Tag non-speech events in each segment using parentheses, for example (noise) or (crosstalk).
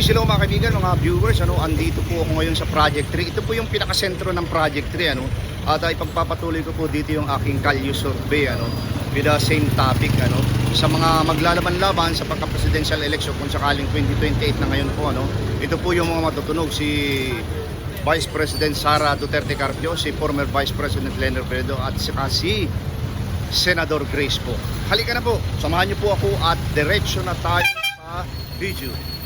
Peace, hello mga kaibigan, mga viewers. Ano, andito po ako ngayon sa Project 3. Ito po yung pinakasentro ng Project 3. Ano, at uh, ipagpapatuloy ko po dito yung aking Kalye survey. Ano, with the same topic. Ano, sa mga maglalaban-laban sa pagka-presidential election kung sakaling 2028 na ngayon po. Ano, ito po yung mga matutunog. Si Vice President Sara Duterte Carpio, si former Vice President Leonard Pedro at saka si Senador Grace po. Halika na po, samahan niyo po ako at diretso na tayo sa video.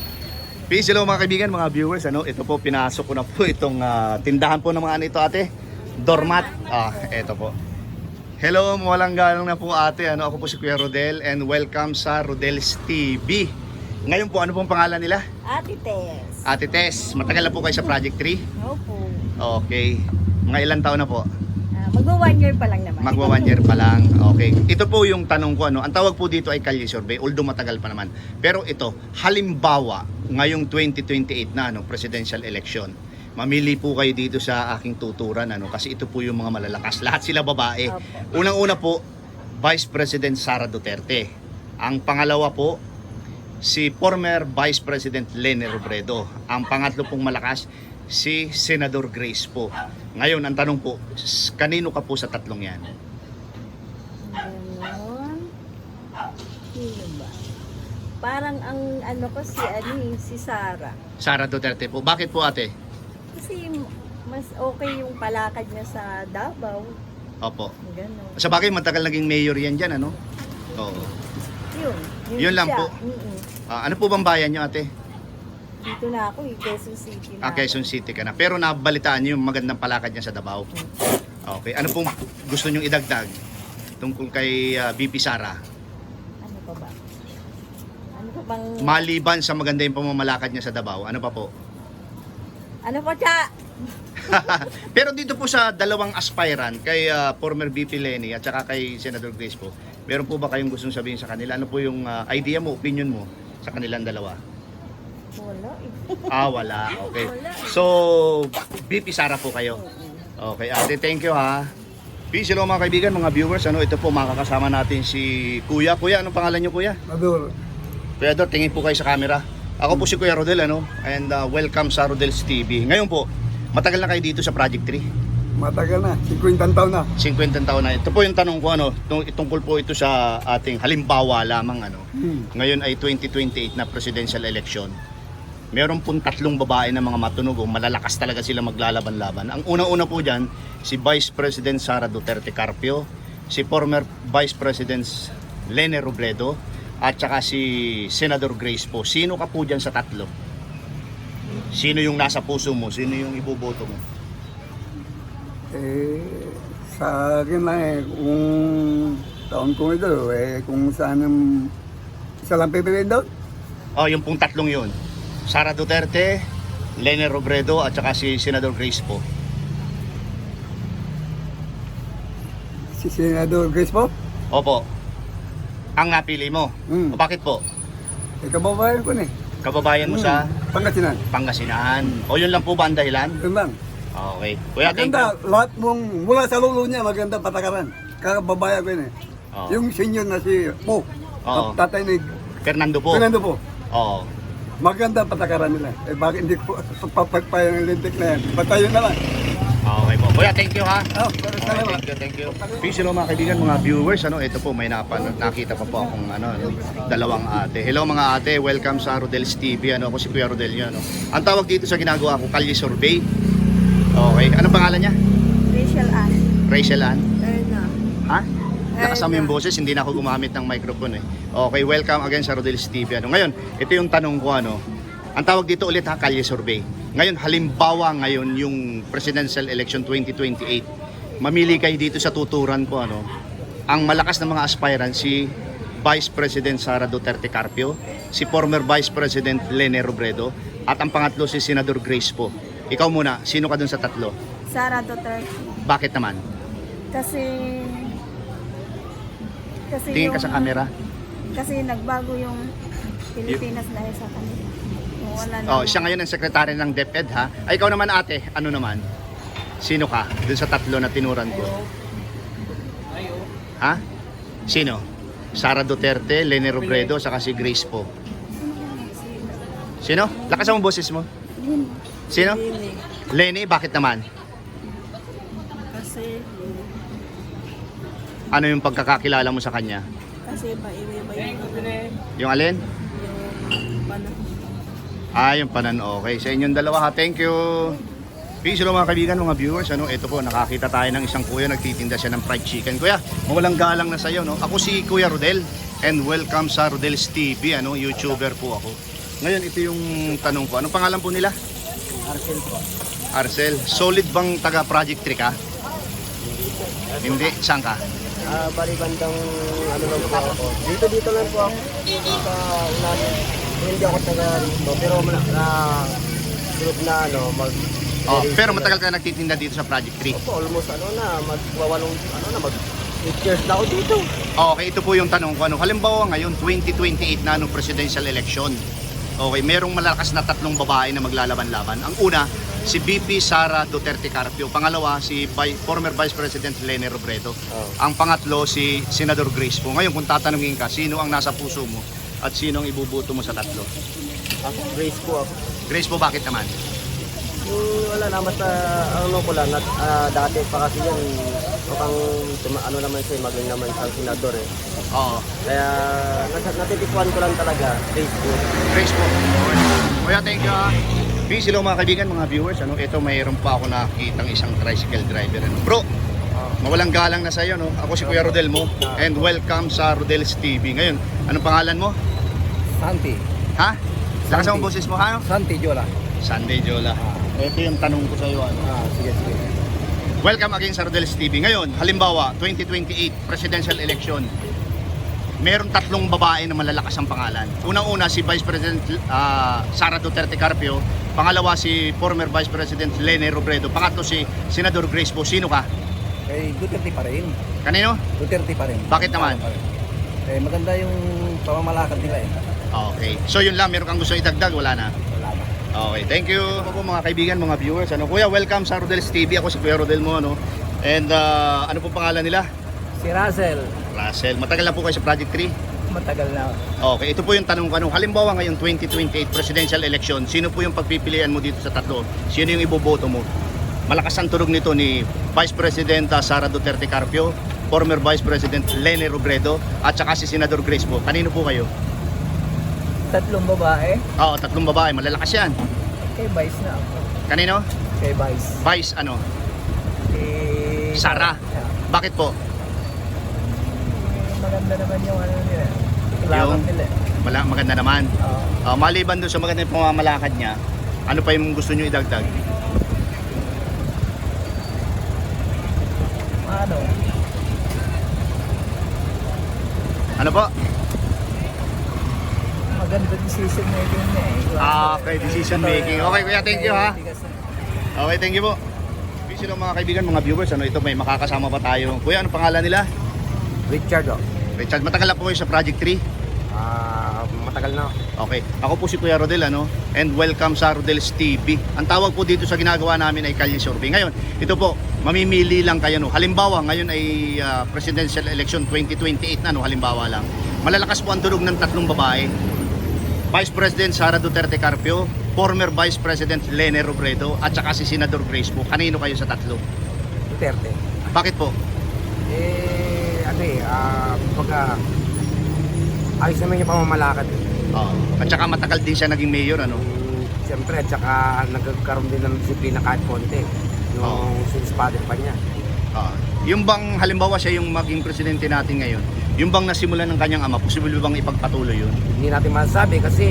Peace, hello mga kaibigan, mga viewers. Ano, ito po, pinasok ko na po itong ah, tindahan po ng mga ano ito ate. Dormat. Ah, ito po. Hello, walang galang na po ate. Ano, ako po si Kuya Rodel and welcome sa Rodel's TV. Ngayon po, ano pong pangalan nila? Ate Tess. Ate Tess, matagal na po kayo sa Project 3? Opo. Okay. Mga ilang taon na po? Magwa one year pa lang naman. Magwa one year pa lang. Okay. Ito po yung tanong ko. Ano? Ang tawag po dito ay Kalye Survey, although matagal pa naman. Pero ito, halimbawa, ngayong 2028 na ano, presidential election, mamili po kayo dito sa aking tuturan. Ano? Kasi ito po yung mga malalakas. Lahat sila babae. Opo. Unang-una po, Vice President Sara Duterte. Ang pangalawa po, si former Vice President Lene Robredo. Ang pangatlo pong malakas, si Senador Grace po. Ngayon, ang tanong po, kanino ka po sa tatlong yan? Ganon. Sino ba? Parang ang ano ko si ano eh, si Sarah. Sara Duterte po. Bakit po ate? Kasi mas okay yung palakad niya sa Davao. Opo. Ganon. Sa bagay, matagal naging mayor yan dyan, ano? Oo. Yun. Yun lang siya. po. Mm-mm. Ah, ano po bang bayan nyo ate? Dito na ako eh, Quezon City na. Ah. Quezon City ka na. Pero nabalitaan nyo yung magandang palakad niya sa Davao. Okay. Ano pong gusto nyong idagdag tungkol kay ah, BP Sara? Ano pa ba? Ano pa bang... Maliban sa maganda yung pamamalakad niya sa Davao, ano pa po? ano pa siya? (laughs) Pero dito po sa dalawang aspirant, kay ah, former VP Lenny at saka kay Senator Grace po, meron po ba kayong gustong sabihin sa kanila? Ano po yung ah, idea mo, opinion mo sa kanilang dalawa? Wala. Ah, wala. Okay. Eh. So, VP Sara po kayo. Okay, ate, thank you ha. Peace, hello mga kaibigan, mga viewers. Ano, ito po, makakasama natin si Kuya. Kuya, anong pangalan niyo, Kuya? Maduro. Kuya Dor, tingin po kayo sa camera. Ako po si Kuya Rodel, ano? And uh, welcome sa Rodel's TV. Ngayon po, matagal na kayo dito sa Project 3. Matagal na, 50 taon na. 50 taon na. Ito po yung tanong ko, ano? Tung- Tungkol po ito sa ating halimbawa lamang, ano? Hmm. Ngayon ay 2028 na presidential election. Meron pong tatlong babae na mga matunog, o malalakas talaga sila maglalaban-laban. Ang unang-una po dyan, si Vice President Sara Duterte Carpio, si former Vice President Lene Robredo, at saka si Senador Grace po. Sino ka po dyan sa tatlo? Sino yung nasa puso mo? Sino yung iboboto mo? Eh, sa akin lang eh, kung taon ko ito, eh, kung saan ang isa lang pipiliin doon. Oh, yung pong tatlong yun. Sara Duterte, Lene Robredo, at saka si Senador Grace po. Si Senador Grace po. Opo. Ang napili mo. Hmm. O bakit po? Eh, kababayan ko na eh. Kababayan mo sa Hmm. Pangasinan. Pangasinan. O yun lang po ba ang dahilan? Yun lang. Okay. Kuya, thank Maganda, you. lahat mong, mula sa lulo niya, maganda patakaran. Kakababayan ko yun eh. Oo. Yung senior na si Po, Oo. tatay ni Fernando po. Fernando po. Oo. Maganda patakaran nila. Eh bakit hindi ko papagpayan ng lintik na yan? Patayo na lang. Okay po. Kuya, thank you ha. Oh, pero Okay, salamat. thank you, thank you. Peace hello mga kaibigan, mga viewers. Ano, ito po may napan, nakita pa po akong ano, ano, dalawang ate. Hello mga ate, welcome sa Rodel's TV. Ano, ako si Kuya Rodel yun, ano. Ang tawag dito sa ginagawa ko, Kalye Survey. Okay. Anong pangalan niya? Rachel Ann. Rachel Ann. Erna. Ha? Nakasama yung boses, hindi na ako gumamit ng microphone eh. Okay, welcome again sa Rodel's TV. Ano, ngayon, ito yung tanong ko ano. Ang tawag dito ulit ha, Kalye Survey. Ngayon, halimbawa ngayon yung presidential election 2028. Mamili kayo dito sa tuturan ko ano. Ang malakas na mga aspirant si Vice President Sara Duterte Carpio, si former Vice President Lene Robredo, at ang pangatlo si Senador Grace po. Ikaw muna, sino ka dun sa tatlo? Sara Duterte. Bakit naman? Kasi... Kasi Tingin ka sa camera. Kasi nagbago yung Pilipinas dahil sa kanila. Wala na. Oh, siya ngayon ang sekretary ng DepEd ha. Ay, ikaw naman ate, ano naman? Sino ka? Dun sa tatlo na tinuran ko. Ha? Sino? Sara Duterte, Lene Robredo, saka si Grace po. Sino? Lakas ang boses mo. Sino? Hindi. Lenny, bakit naman? Kasi, Ano yung pagkakakilala mo sa kanya? kasi maiba-iba yung, ano, Yung alin? yung panahon. Ah, yung panan okay. Sa inyong dalawa ha, thank you. Peace hello mga kaibigan, mga viewers. Ano, ito po, nakakita tayo ng isang kuya, nagtitinda siya ng fried chicken. Kuya, mawalang galang na sa'yo, no? Ako si Kuya Rodel and welcome sa Rodel's TV, ano, YouTuber po ako. Ngayon, ito yung tanong ko. Anong pangalan po nila? Arcel po. Arcel. Solid bang taga Project 3 ka? Hindi. Saan ka? Ah, bali bandang ano lang po ako. Dito dito lang po ako. Sa unahin. Hindi ako taga rito. Pero na, na sunod na ano, mag Oh, pero matagal ka nagtitinda dito sa Project 3. po, almost ano na, magwawalong ano na, mag 8 years na ako dito. Okay, ito po yung tanong ko. Ano, halimbawa ngayon, 2028 na ano, presidential election. Okay, merong malakas na tatlong babae na maglalaban-laban. Ang una, si VP Sara Duterte Carpio. Pangalawa, si Vi- former Vice President Lene Robredo. Oh. Ang pangatlo, si Senador Grace po. Ngayon, kung tatanungin ka, sino ang nasa puso mo at sino ang ibubuto mo sa tatlo? Ako, race po ako. Grace po, bakit naman? Yung wala na, basta ano ko lang, at, ah, dati pa kasi yan, mukhang tuma- ano naman siya, magaling naman sa senador eh. Oo, Kaya nat- natitikuan ko lang talaga, po. Okay. Kuya, thank you ha. Peace, hello mga kaibigan, mga viewers. Ano, ito mayroon pa ako nakikitang isang tricycle driver. Ano. Bro, mawalang galang na sa iyo. No? Ako si Kuya Rodel mo and welcome sa Rodel's TV. Ngayon, anong pangalan mo? Santi. Ha? Lakas ang boses mo, ha? Santi Jola. Sunday Jola. Ito yung tanong ko sa iyo. Ano? Ah, sige, sige. Welcome again sa Rodel's TV. Ngayon, halimbawa, 2028 presidential election. Meron tatlong babae na malalakas ang pangalan. Unang-una si Vice President ah, Sara Duterte Carpio. Pangalawa si former Vice President Lene Robredo. Pangatlo si Senador Grace Bo. Sino ka? Eh, Duterte pa rin. Kanino? Duterte pa rin. Bakit naman? Eh, maganda yung pamamalakad nila eh. Okay. So yun lang, meron kang gusto idagdag? Wala na. Okay, thank you po mga kaibigan, mga viewers. Ano, Kuya, welcome sa Rodel's TV. Ako si Kuya Rodel mo, ano. And ah, ano po pangalan nila? Si Russell, Russell. Matagal na po kayo sa Project 3? matagal na. Okay, ito po yung tanong ko. Ano, halimbawa ngayon 2028 presidential election, sino po yung pagpipilian mo dito sa tatlo? Sino yung iboboto mo? Malakas ang tunog nito ni Vice President Sara Duterte Carpio, former Vice President Lene Robredo, at saka si Senador Grace po. Kanino po kayo? Tatlong babae, Oo, tatlong babae, malalakas yan. kay Vice na ako. Kanino? Kay Vice. Vice ano? Kay... Sara. Yeah. Bakit po? Maganda naman yung ano nila. Yung- Lakad nila. eh. Mala, maganda naman. Oo. Ah, maliban doon sa magandang pamamalakad niya, ano pa yung gusto nyo idagdag? ano? Ano po? Maganda decision making niya eh. Ah, okay, decision making. Okay, kuya, thank you, ha. Okay, thank you po. Busy lang mga kaibigan, mga viewers. Ano ito, may makakasama pa tayo. Kuya, ano pangalan nila? Richard oh. Richard, matagal na po kayo sa Project 3. Ah, matagal na. Okay, ako po si Kuya Rodel, ano? And welcome sa Rodel's TV. Ang tawag po dito sa ginagawa namin ay Kalye Survey. Ngayon, ito po, mamimili lang kayo, no? Halimbawa, ngayon ay ah, presidential election 2028 na, no? Halimbawa lang. Malalakas po ang tunog ng tatlong babae. Vice President Sara Duterte Carpio, former Vice President Lene Robredo, at saka si Senador Grace po. Kanino kayo sa tatlo? Duterte. Bakit po? Eh, ano eh, ah, pagka ayos naman yung pamamalakad. eh. Oo. At saka matagal din siya naging mayor, ano? Mm, Siyempre, at saka nagkaroon din ng disiplina kahit konti. Oo. Nung sinispatin pa niya. Ah, yung bang halimbawa siya yung maging presidente natin ngayon, yung bang nasimulan ng kanyang ama, posible bang ipagpatuloy yun? Hindi natin masasabi kasi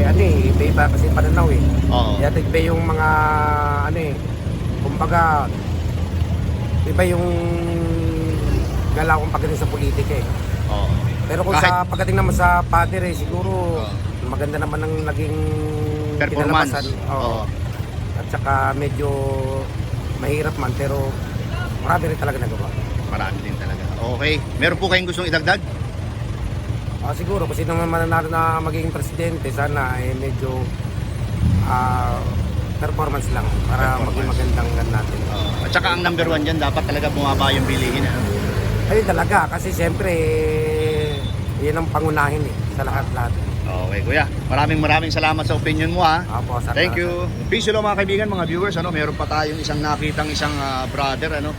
ano eh, iba-iba kasi pananaw eh. Oo. Kaya iba yung mga ano eh, kumbaga iba yung galaw kong pagdating sa politika eh. Oo. Pero kung Kahit- sa pagdating naman sa pader eh, siguro maganda naman ang naging Performance. Oo. Oo. At saka medyo mahirap man pero marami rin talaga nagawa. Marami din talaga. Okay. Meron po kayong gustong idagdag? Ah, siguro kasi naman mananalo na magiging presidente, sana eh medyo ah, performance lang para Performance. maging magandang gan natin. Oo. At saka ang number one dyan, dapat talaga bumaba yung bilihin. Ano? Ayun talaga kasi siyempre eh, yan ang pangunahin eh sa lahat-lahat. Okay, kuya. Maraming maraming salamat sa opinion mo ha. Opo, sir. Thank you. Peace hello mga kaibigan, mga viewers. Ano, meron pa tayong isang nakitang isang ah, brother ano.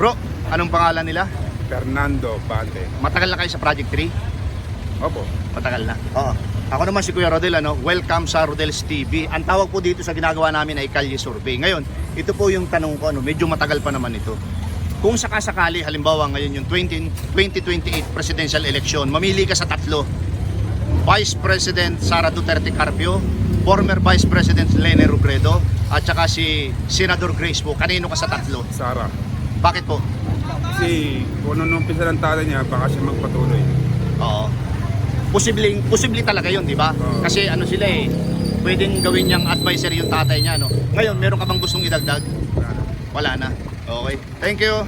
Bro, anong pangalan nila? Fernando Bante. Matagal na kayo sa Project 3? Opo. Matagal na. Oo. Ako naman si Kuya Rodel, ano, welcome sa Rodel's TV. Ang tawag po dito sa ginagawa namin ay Kalye Survey. Ngayon, ito po yung tanong ko, ano, medyo matagal pa naman ito. Kung sakasakali, halimbawa ngayon yung 20, 2028 presidential election, mamili ka sa tatlo. Vice President Sara Duterte Carpio, former Vice President Lene Robredo, at saka si Senador Grace po. Kanino ka sa tatlo? Sara. Bakit po? Kasi kung ano nung umpisa ng tatay niya, baka siya magpatuloy. Oo. Posibleng, posible talaga yun, di ba? Oo. Kasi ano sila eh, pwedeng gawin niyang advisor yung tatay niya, no? Ngayon, meron ka bang gustong idagdag? Wala na. Okay. Thank you.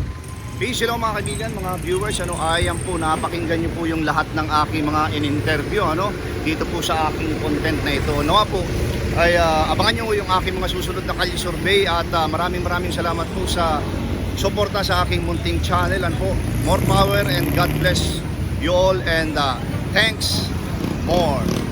Peace hello mga kaibigan, mga viewers. Ano, ayan po, napakinggan niyo po yung lahat ng aking mga in-interview, ano? Dito po sa aking content na ito. Ano po, ay ah, abangan niyo yung aking mga susunod na Kali Survey at ah, maraming maraming salamat po sa suporta sa aking munting channel. Ano po, more power and God bless you all and ah, thanks more.